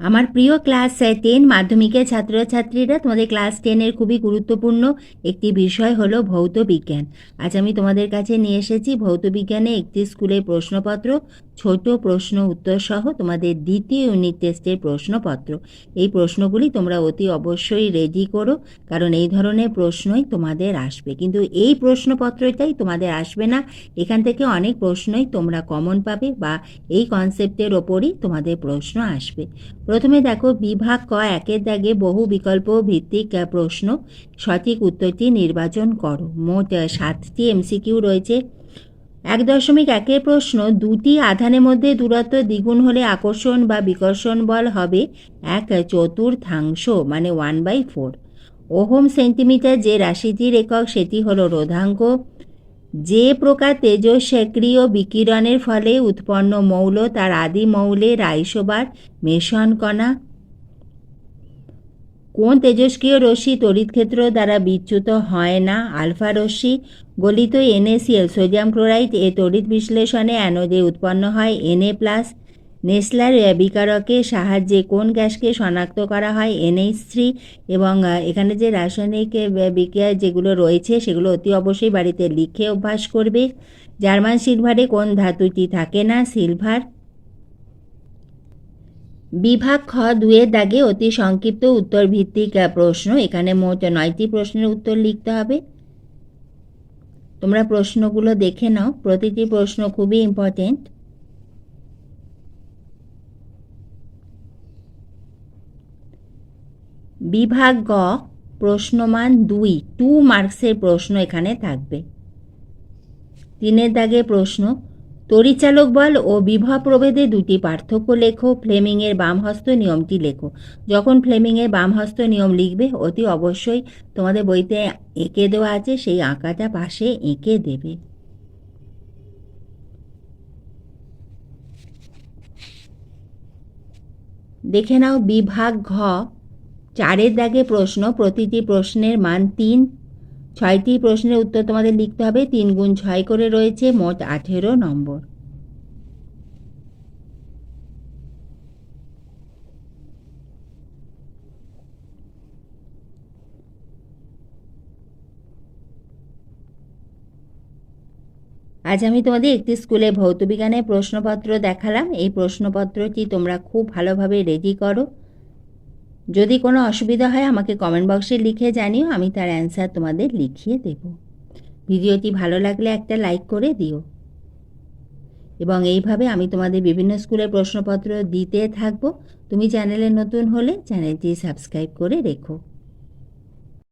আমার প্রিয় class ten মাধ্যমিকের ছাত্রছাত্রীরা তোমাদের ক্লাস টেনের খুবই গুরুত্বপূর্ণ একটি বিষয় হলো ভৌত বিজ্ঞান। আজ আমি তোমাদের কাছে নিয়ে এসেছি ভৌত বিজ্ঞানে একটি স্কুলের প্রশ্নপত্র, ছোট প্রশ্ন উত্তর সহ তোমাদের দ্বিতীয় ইউনিট টেস্টের প্রশ্নপত্র। এই প্রশ্নগুলি তোমরা অতি অবশ্যই রেডি করো, কারণ এই ধরনের প্রশ্নই তোমাদের আসবে। কিন্তু এই প্রশ্নপত্রটাই তোমাদের আসবে না, এখান থেকে অনেক প্রশ্নই তোমরা কমন পাবে বা এই কনসেপ্টের ওপরই তোমাদের প্রশ্ন আসবে। প্রথমে দেখো, বিভাগ ক, একের দাগে বহু বিকল্প ভিত্তিক প্রশ্ন। সঠিক উত্তরটি নির্বাচন করো। মোট সাতটি এমসিকিউ রয়েছে। এক দশমিক একের প্রশ্ন, দুটি আধানের মধ্যে দূরত্ব দ্বিগুণ হলে আকর্ষণ বা বিকর্ষণ বল হবে এক চতুর্থাংশ মানে one by four ohm centimetre যে রাশিটির একক, সেটি হলো রোধাঙ্ক। যে প্রকার তেজস্ক্রিয় বিকিরণের ফলে উৎপন্ন মৌল তার আদি মৌলের আইসোবার মেশন কণা কোন তেজস্ক্রিয় রশ্মি তড়িৎক্ষেত্র দ্বারা বিচ্যুত হয় না? আলফা রশ্মি গলিত এনএসিএল সোডিয়াম ক্লোরাইড এ তড়িৎ বিশ্লেষণে অ্যানোডে উৎপন্ন হয় এনএ প্লাস নেসলার বিকারকের সাহায্যে কোন গ্যাসকে শনাক্ত করা হয়? এনএইচ থ্রি এবং এখানে যে রাসায়নিক বিক্রিয়া যেগুলো রয়েছে সেগুলো অতি অবশ্যই বাড়িতে লিখে অভ্যাস করবে। জার্মান সিলভারে কোন ধাতুটি থাকে না? সিলভার। বিভাগ খ দুয়ের দাগে অতি সংক্ষিপ্ত উত্তর ভিত্তিক প্রশ্ন। এখানে মোট নয়টি প্রশ্নের উত্তর লিখতে হবে। তোমরা প্রশ্নগুলো দেখে নাও। প্রতিটি প্রশ্ন খুবই ইম্পর্টেন্ট বিভাগ গ, প্রশ্নমান দুই, টু মার্কসের প্রশ্ন এখানে থাকবে। তিনের দাগে প্রশ্ন, তরিচালক বল ও বিভব প্রভেদে দুটি পার্থক্য লেখো, ফ্লেমিংয়ের বামহস্ত নিয়মটি লেখো। যখন ফ্লেমিংয়ের বামহস্ত নিয়ম লিখবে, অতি অবশ্যই তোমাদের বইতে এঁকে দেওয়া আছে, সেই আঁকাটা পাশে এঁকে দেবে। দেখে নাও, বিভাগ ঘ চারের দাগে প্রশ্ন, প্রতিটি প্রশ্নের মান তিন। ছয়টি প্রশ্নের উত্তর তোমাদের লিখতে হবে। তিন গুণ ছয় করে রয়েছে, মোট আঠেরো নম্বর। আজ আমি তোমাদের একটি স্কুলে ভৌতবিজ্ঞানের প্রশ্নপত্র দেখালাম। এই প্রশ্নপত্রটি তোমরা খুব ভালোভাবে রেডি করো। যদি কোনো অসুবিধা হয়, আমাকে কমেন্ট বক্সে লিখে জানিও, আমি তার অ্যান্সার তোমাদের লিখিয়ে দেব। ভিডিওটি ভালো লাগলে একটা লাইক করে দিও। এবং এইভাবে আমি তোমাদের বিভিন্ন স্কুলের প্রশ্নপত্র দিতে থাকব। তুমি চ্যানেলে নতুন হলে চ্যানেলটি সাবস্ক্রাইব করে রেখো।